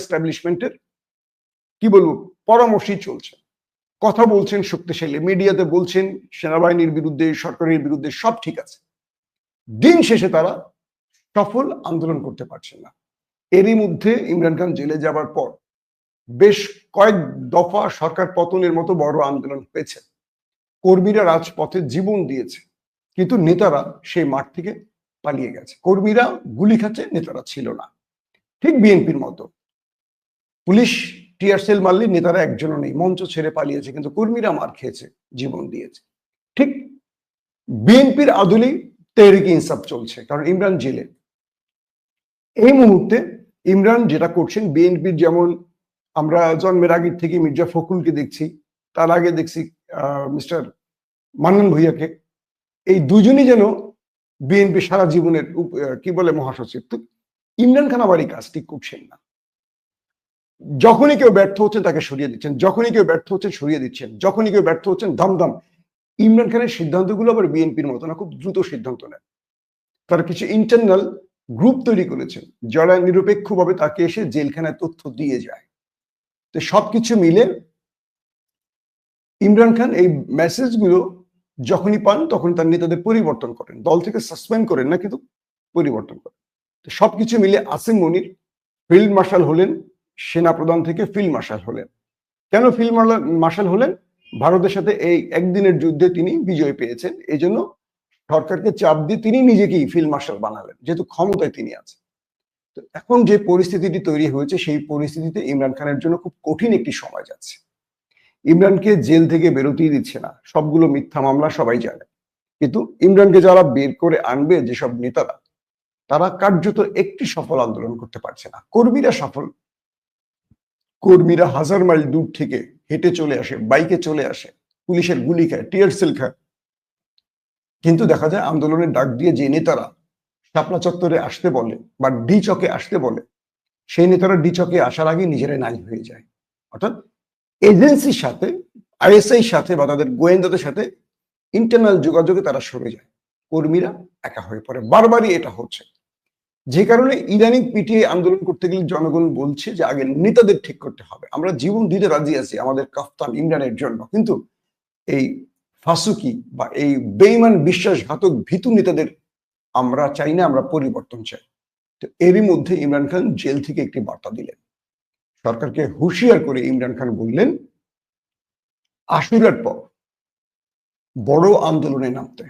এস্টাবলিশমেন্টের কি বলব, পরামর্শই চলছে। কথা বলছেন শক্তিশালী মিডিয়াতে বলছেন সেনাবাহিনীর বিরুদ্ধে, সরকারের বিরুদ্ধে, সব ঠিক আছে। দিন শেষে তারা সফল আন্দোলন করতে পারছেন না। এরই মধ্যে ইমরান খান জেলে যাবার পর বেশ কয়েক দফা সরকার পতনের মতো বড় আন্দোলন হয়েছে। কর্মীরা রাজপথে জীবন দিয়েছে, কিন্তু নেতারা সেই মাঠ থেকে পালিয়ে গেছে। কর্মীরা গুলি খাচ্ছে, নেতারা ছিল না। ঠিক বিএনপির মতো। পুলিশ টিয়ার সেল মারলে নেতারা একজনও নেই, মঞ্চ ছেড়ে পালিয়েছে, কিন্তু কর্মীরা মার খেয়েছে, জীবন দিয়েছে। ঠিক বিএনপির আদলেই তেহরিক ইনসাফ চলছে, কারণ ইমরান জেলে। এই মুহূর্তে ইমরান যেটা করছেন, বিএনপির যেমন আমরা জন্মের আগে থেকে মির্জা ফখরুলকে দেখছি, তার আগে দেখছি মিস্টার মান্নান ভুইয়াকে। এই দুজনই যেন বিএনপি সারা জীবনের কি বলে মহাসচিব, তো ইমরান খান আবার এই কাজটি করছেন না। যখনই কেউ ব্যর্থ হচ্ছেন, তাকে সরিয়ে দিচ্ছেন। যখনই কেউ ব্যর্থ হচ্ছেন, সরিয়ে দিচ্ছেন। যখনই কেউ ব্যর্থ হচ্ছেন, দাম ইমরান খানের সিদ্ধান্তগুলো আবার বিএনপির মতো না, খুব দ্রুত সিদ্ধান্ত নেন তারা কিছু ইন্টারনাল গ্রুপ তৈরি করেছেন, যারা নিরপেক্ষভাবে তাকে এসে জেলখানায় তথ্য দিয়ে যায়। তো সবকিছু মিলে ইমরান খান এই মেসেজগুলো যখনই পান, তখন তার নেতাদের পরিবর্তন করেন। দল থেকে সাসপেন্ড করেন না, কিন্তু পরিবর্তন করেন। সবকিছু মিলে আসিম মনির, ফিল্ড মার্শাল হলেন সেনা প্রধান থেকে ফিল্ড মার্শাল হলেন। কেন ফিল্ড মার্শাল হলেন? ভারতের সাথে এই একদিনের যুদ্ধে তিনি বিজয় পেয়েছেন। এই জন্য সরকারকে চাপ দিয়ে তিনি নিজেকেই ফিল্ড মার্শাল বানালেন, যেহেতু ক্ষমতায় তিনি আছেন। তো এখন যে পরিস্থিতিটি তৈরি হয়েছে, সেই পরিস্থিতিতে ইমরান খানের জন্য খুব কঠিন একটি সময় যাচ্ছে। ইমরানকে জেল থেকে বেরোতেই দিচ্ছে না। সবগুলো মিথ্যা মামলা সবাই জানে। কিন্তু ইমরানকে যারা বের করে আনবে যেসব নেতারা, তারা কার্যত একটি সফল আন্দোলন করতে পারছে না। কর্মীরা সফল কর্মীরা হাজার মাইল দূর থেকে হেঁটে চলে আসে, বাইকে চলে আসে, পুলিশের গুলি খায় টিয়ার সেল খায়। কিন্তু দেখা যায় আন্দোলনের ডাক দিয়ে যে নেতারা শাপলা চত্বরে আসতে বলে বা ডি চকে আসতে বলে, সেই নেতারা ডি চকে আসার আগে নিজেরাই নাই হয়ে যায়। অর্থাৎ এজেন্সির সাথে আইএসআই সাথে বা তাদের গোয়েন্দাদের সাথে ইন্টারনাল যোগাযোগে তারা সরে যায়। কর্মীরা একা হয়ে পড়ে। বারবারই এটা হচ্ছে। যে কারণে ইদানিং পিটিয়ে আন্দোলন করতে গেলে জনগণ বলছে যে আগে নেতাদের ঠিক করতে হবে। আমরা জীবন দিতে রাজি আছি আমাদের কাফতান ইমরানের জন্য। কিন্তু এই ফাসুকি বা এই বেইমান বিশ্বাসঘাতক ভীতু নেতাদের আমরা চাই না, আমরা পরিবর্তন চাই। তো এরই মধ্যে ইমরান খান জেল থেকে একটি বার্তা দিলেন। সরকারকে হুঁশিয়ার করে ইমরান খান বললেন, আশুরার পর বড় আন্দোলনে নামতে।